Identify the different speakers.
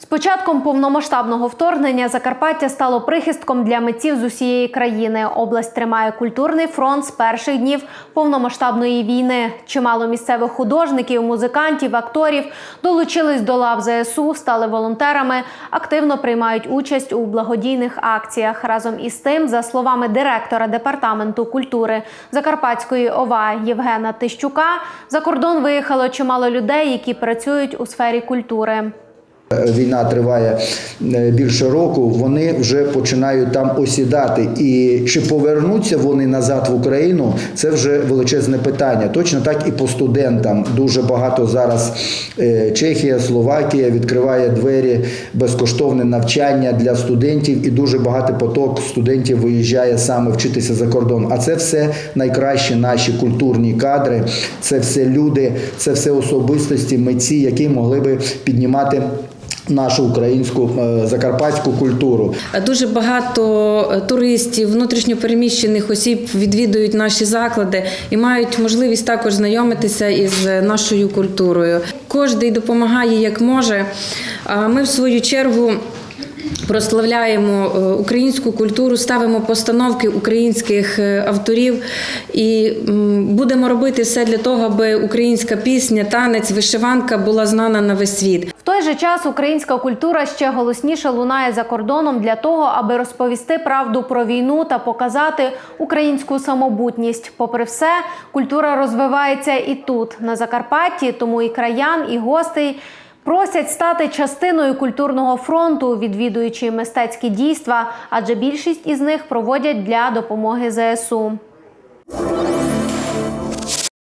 Speaker 1: З початком повномасштабного вторгнення Закарпаття стало прихистком для митців з усієї країни. Область тримає культурний фронт з перших днів повномасштабної війни. Чимало місцевих художників, музикантів, акторів долучились до лав ЗСУ, стали волонтерами, активно приймають участь у благодійних акціях. Разом із тим, за словами директора департаменту культури Закарпатської ОВА Євгена Тищука, за кордон виїхало чимало людей, які працюють у сфері культури.
Speaker 2: Війна триває е, більше року, вони вже починають там осідати. І чи повернуться вони назад в Україну, це вже величезне питання. Точно так і по студентам. Дуже багато зараз е, Чехія, Словакія відкриває двері безкоштовне навчання для студентів, і дуже багато поток студентів виїжджає саме вчитися за кордон. А це все найкращі наші культурні кадри, це все люди, це все особистості, митці, які могли би піднімати нашу українську е, закарпатську культуру.
Speaker 3: Дуже багато е, туристів, внутрішньопереміщених осіб відвідують наші заклади і мають можливість також знайомитися із нашою культурою. Кожний допомагає як може. А ми, в свою чергу, прославляємо е, українську культуру, ставимо постановки українських е, авторів і будемо робити все для того, аби українська пісня, танець, вишиванка була знана на весь світ.
Speaker 1: В той же час українська культура ще голосніше лунає за кордоном для того, аби розповісти правду про війну та показати українську самобутність. Попри все, культура розвивається і тут, на Закарпатті, тому і краян, і гостей. Просять стати частиною культурного фронту, відвідуючи мистецькі дійства, адже більшість із них проводять для допомоги ЗСУ.